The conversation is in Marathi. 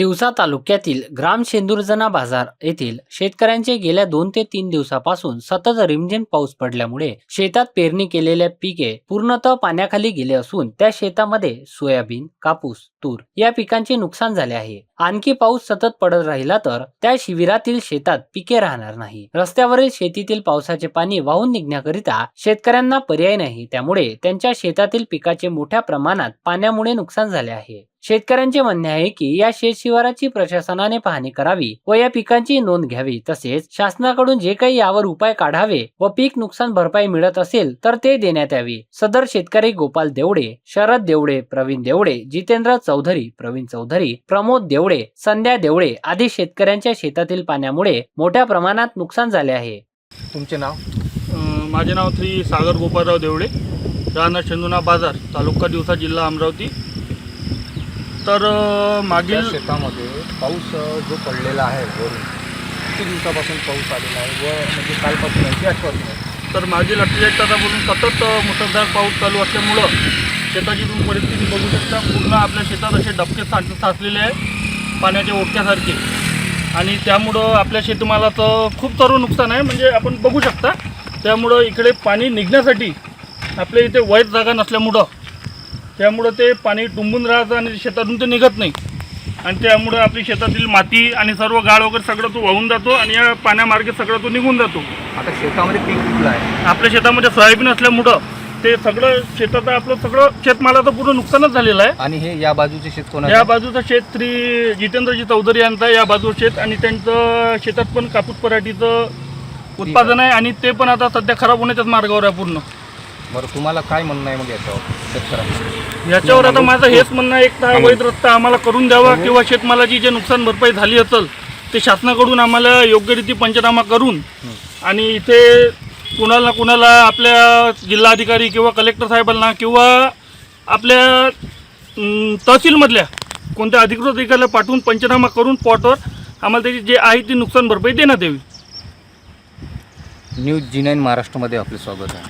तिवसा तालुक्यातील ग्राम शेंदुरजना बाजार येथील शेतकऱ्यांचे गेल्या दोन ते तीन दिवसापासून सतत रिमझिम पाऊस पडल्यामुळे शेतात पेरणी केलेल्या पिके पूर्णतः पाण्याखाली गेले असून त्या शेतामध्ये सोयाबीन कापूस तूर या पिकांचे नुकसान झाले आहे. आणखी पाऊस सतत पडत राहिला तर त्या शिबिरातील शेतात पिके राहणार नाही. रस्त्यावरील शेतीतील पावसाचे पाणी वाहून निघण्याकरिता शेतकऱ्यांना पर्याय नाही. त्यामुळे त्यांच्या शेतातील पिकाचे मोठ्या प्रमाणात पाण्यामुळे नुकसान झाले आहे. शेतकऱ्यांचे म्हणणे आहे की या शेतशिवाराची प्रशासनाने पाहणी करावी व या पिकांची नोंद घ्यावी. तसेच शासनाकडून जे काही यावर उपाय काढावे व पीक नुकसान भरपाई मिळत असेल तर ते देण्यात यावी. सदर शेतकरी गोपाल देवडे शरद देवडे प्रवीण देवडे जितेंद्र चौधरी प्रवीण चौधरी प्रमोद देवडे संध्या देवडे आदी शेतकऱ्यांच्या शेतातील पाण्यामुळे मोठ्या प्रमाणात नुकसान झाले आहे. तुमचे नाव? माझे नाव श्री सागर गोपाळराव देवडे राहणार शेंदुना बाजार तालुका दिवसा जिल्हा अमरावती. तर मागील शेतामध्ये पाऊस जो पडलेला आहे वरून किती दिवसापासून पाऊस आलेला आहे व म्हणजे कालपासून आहे की आजपासून आहे? तर मागील अठ्ठेचाळीस तासापासून सतत मुसळधार पाऊस चालू असल्यामुळं शेताची तुम्ही परिस्थिती बघू शकता. पूर्ण आपल्या शेतात असे डबके साच साचलेले आहे पाण्याच्या ओढक्यासारखे आणि त्यामुळं आपल्या शेतमालाचं खूप सर्व नुकसान आहे. म्हणजे आपण बघू शकता त्यामुळं इकडे पाणी निघण्यासाठी आपल्या इथे वैध जागा नसल्यामुळं त्यामुळं ते पाणी तुंबून राहतं आणि शेतातून ते निघत नाही. आणि त्यामुळं आपली शेतातील माती आणि सर्व गाळ वगैरे सगळं तो वाहून जातो आणि या पाण्यामार्गे सगळं तो निघून जातो. आता शेतामध्ये पीक कुठलं आहे? आपल्या शेतामध्ये सोयाबीन असल्यामुळं ते सगळं शेतात आपलं सगळं शेतमालाचं पूर्ण नुकसानच झालेलं आहे. आणि हे या बाजूचे शेत कोण या बाजूचं शेत श्री जितेंद्रजी चौधरी यांचं आहे, या बाजूचं शेत आणि त्यांचं शेतात पण कापूस पराठीचं उत्पादन आहे आणि ते पण आता सध्या खराब होण्याच्याच मार्गावर आहे पूर्ण. बरं तुम्हाला काय म्हणणं आहे मग याच्यावर शेतकऱ्यांना याच्यावर आता माझं हेच म्हणणं आहे एक तर हा वैध रस्ता आम्हाला करून द्यावा किंवा शेतमालाची जे नुकसान भरपाई झाली असेल ते शासनाकडून आम्हाला योग्य रीती पंचनामा करून आणि इथे कुणाला कुणाला आपल्या जिल्हाधिकारी किंवा कलेक्टर साहेबांना किंवा आपल्या तहसीलमधल्या कोणत्या अधिकृत अधिकाऱ्याला पाठवून पंचनामा करून पॉटवर आम्हाला त्याची जे आहे ती नुकसान भरपाई देण्यात यावी. न्यूज जी नाईन महाराष्ट्रामध्ये आपले स्वागत आहे.